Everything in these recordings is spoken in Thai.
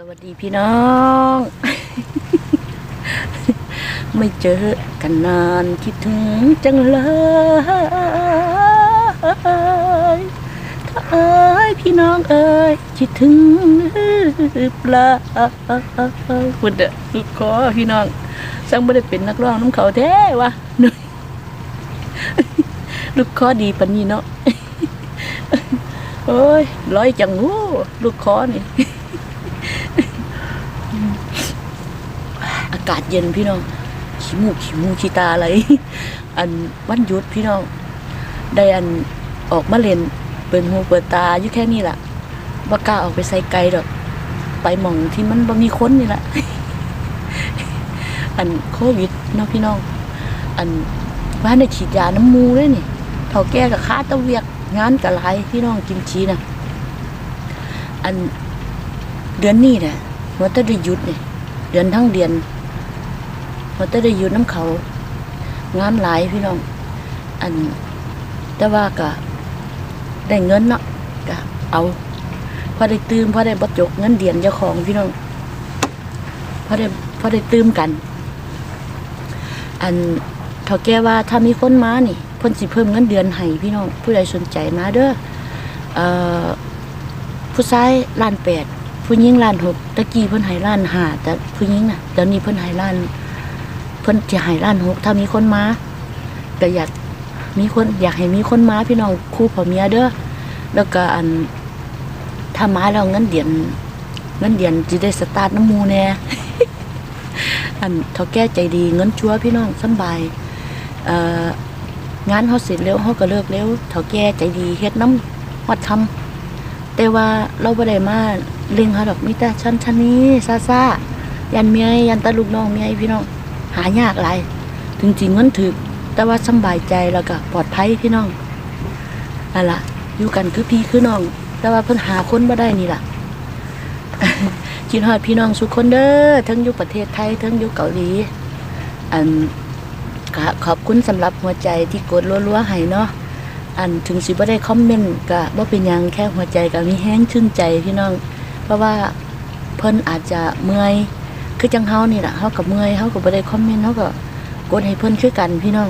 สวัสดีพี่น้อง ไม่เจอกันนานคิดถึงจังเลยถ้าเอ้ยพี่น้องเอ้ยคิดถึงหรือเปล่าคุณเด้อลูกคอพี่น้องสังไม่ได้เป็นนักร้องน้ำเขาแท้วะหนุ่ยลูกคอดีปันนี้เนาะโอ้ยร้อยจังงูลูกคอนี่ อากาศเย็นพี่น้องขี้มูกขี้มูกขี้ตาอะไร อันวันหยุดพี่น้องได้อันออกมาเล่นเปิดหูเปิดตาอยู่แค่นี้แหละบ่กล้าออกไปใส่ไกลดอก ไปหม่องที่มันบ่มีคนนี่แหละอันโควิดเนาะพี่น้อง อันว่าได้ฉีดยาน้ำมูเลยนี่เท่าแก่กับค้าตะเวียกงานกับหลายพี่น้องกินชีนะอันเดือนนี้น่ะว่าจะได้หยุดเนี่ยเดือนทั้งเดือน ว่าจะได้หยุดน้ำเขางานหลายพี่น้อง อัน แต่ว่าก็ได้เงินเนาะก็เอาพอได้ตื่มพอได้บัจกเงินเดือนเจ้าของพี่น้องพอได้พอได้ตื่มกัน อันเท่าแก่ว่าถ้ามีคนมานี่เพ่นสิเพิ่มเงินเดือนให้พี่น้องผู้ใดสนใจมาเด้อเอ่อผู้ชายล้านแปดผู้หญิงล้านหกตะกี้เพิ่นให้ล้านห้าแต่ผู้หญิงน่ะตอนนี้เพิ่นให้ล้าน พิ่นจะให้ล้านหกถ้ามีคนมาก็อยากมีคน อยากให้มีคนมาพี่น้องคู่ผัวเมียเด้อแล้วก็อันถ้ามาแล้วเงินเดือนเงินเดือนจะได้สตาร์ทน้ำมูแน่อันเท่าแก่ใจดีเงินชัวพี่น้องสบายเอ่องานเขาเสร็จเร็วเขาก็เลิกเร็วเท่าแก่ใจดีเฮ็ดน้ำวัดทำแต่ว่าเราบ่ได้มาเล็งเขาดอกมีแต่ชั้นชั้นนี้ซาซายันเมียยันตาลูกน้องเมียพี่น้อง หายากหลายถึงจริงเงินถึก แต่ว่าสบายใจแล้วก็ปลอดภัยพี่น้องนั่นล่ะอยู่กันคือพี่คือน้อง แต่ว่าเพิ่นหาคนบ่ได้นี่ล่ะคิดฮอดพี่น้องสุกคนเด้อทั้งอยู่ประเทศไทยทั้งอยู่เกาหลีอันขอบคุณสำหรับหัวใจที่กดรัวๆให้เนาะอันถึงสิบ่ได้คอมเมนต์ก็บ่เป็นยังแค่หัวใจก็มีแห้งชื่นใจพี่น้อง เพราะว่าเพิ่นอาจจะเมื่อย คือจังเฮานี่แหละเฮากับเมื่อยเฮาก็บ่ได้คอมเมนต์เฮาก็กดให้เพิ่นคือกันพี่น้อง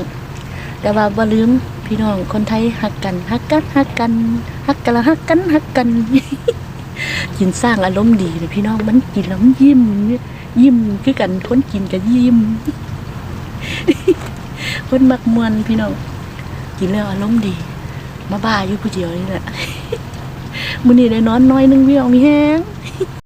แต่ว่าบ่ลืมพี่น้องคนไทยฮักกันฮักกันฮักกันฮักกันละฮักกันฮักกันกินสร้างอารมณ์ดีเลยพี่น้องมันกินแล้วมันยิ้มยิ้มคือกันคนกินก็ยิ้มคนมักมวนพี่น้องกินแล้วอารมณ์ดี มาบ้าอยู่ผู้เดียวนี่แหละมื้อนี้ได้นอนน้อยนึงพี่น้องมีแฮง